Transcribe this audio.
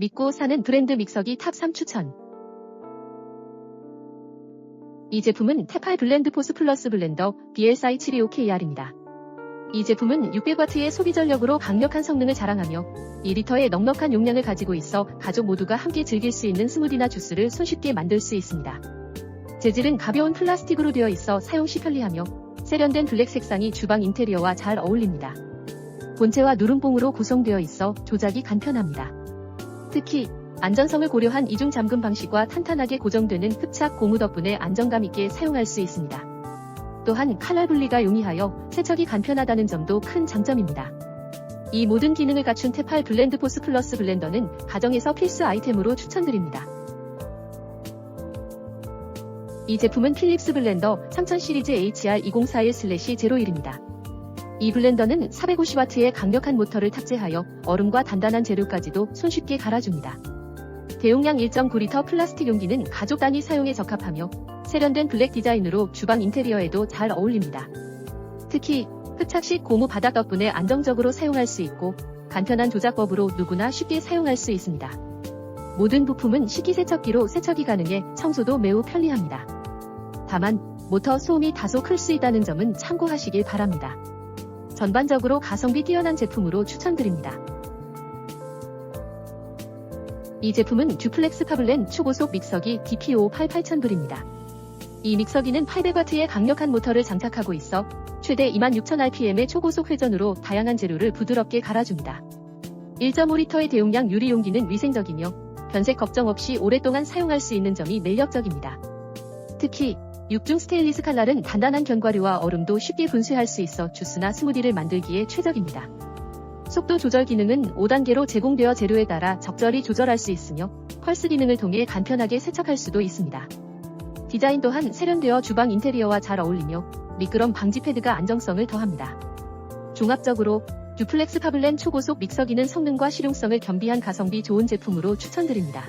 믿고 사는 브랜드 믹서기 탑 3 추천. 이 제품은 테팔 블렌드 포스 플러스 블렌더 BLSI 72OKR입니다. 이 제품은 600W의 소비 전력으로 강력한 성능을 자랑하며 2리터의 넉넉한 용량을 가지고 있어 가족 모두가 함께 즐길 수 있는 스무디나 주스를 손쉽게 만들 수 있습니다. 재질은 가벼운 플라스틱으로 되어 있어 사용 시 편리하며 세련된 블랙 색상이 주방 인테리어와 잘 어울립니다. 본체와 누름봉으로 구성되어 있어 조작이 간편합니다. 특히 안전성을 고려한 이중 잠금 방식과 탄탄하게 고정되는 흡착 고무 덕분에 안정감 있게 사용할 수 있습니다. 또한 칼날 분리가 용이하여 세척이 간편하다는 점도 큰 장점입니다. 이 모든 기능을 갖춘 테팔 블렌드 포스 플러스 블렌더는 가정에서 필수 아이템으로 추천드립니다. 이 제품은 필립스 블렌더 3000 시리즈 HR2041-01입니다. 이 블렌더는 450W의 강력한 모터를 탑재하여 얼음과 단단한 재료까지도 손쉽게 갈아줍니다. 대용량 1.9리터 플라스틱 용기는 가족 단위 사용에 적합하며 세련된 블랙 디자인으로 주방 인테리어에도 잘 어울립니다. 특히 흡착식 고무 바닥 덕분에 안정적으로 사용할 수 있고 간편한 조작법으로 누구나 쉽게 사용할 수 있습니다. 모든 부품은 식기세척기로 세척이 가능해 청소도 매우 편리합니다. 다만 모터 소음이 다소 클 수 있다는 점은 참고하시길 바랍니다. 전반적으로 가성비 뛰어난 제품으로 추천드립니다. 이 제품은 듀플렉스 파블렌 초고속 믹서기 DPO 88,000불입니다. 이 믹서기는 800W의 강력한 모터를 장착하고 있어 최대 26,000rpm의 초고속 회전으로 다양한 재료를 부드럽게 갈아줍니다. 1.5리터의 대용량 유리 용기는 위생적이며 변색 걱정 없이 오랫동안 사용할 수 있는 점이 매력적입니다. 특히 6중 스테인리스 칼날은 단단한 견과류와 얼음도 쉽게 분쇄할 수 있어 주스나 스무디를 만들기에 최적입니다. 속도 조절 기능은 5단계로 제공되어 재료에 따라 적절히 조절할 수 있으며 펄스 기능을 통해 간편하게 세척할 수도 있습니다. 디자인 또한 세련되어 주방 인테리어와 잘 어울리며 미끄럼 방지 패드가 안정성을 더합니다. 종합적으로 듀플렉스 파블렌 초고속 믹서기는 성능과 실용성을 겸비한 가성비 좋은 제품으로 추천드립니다.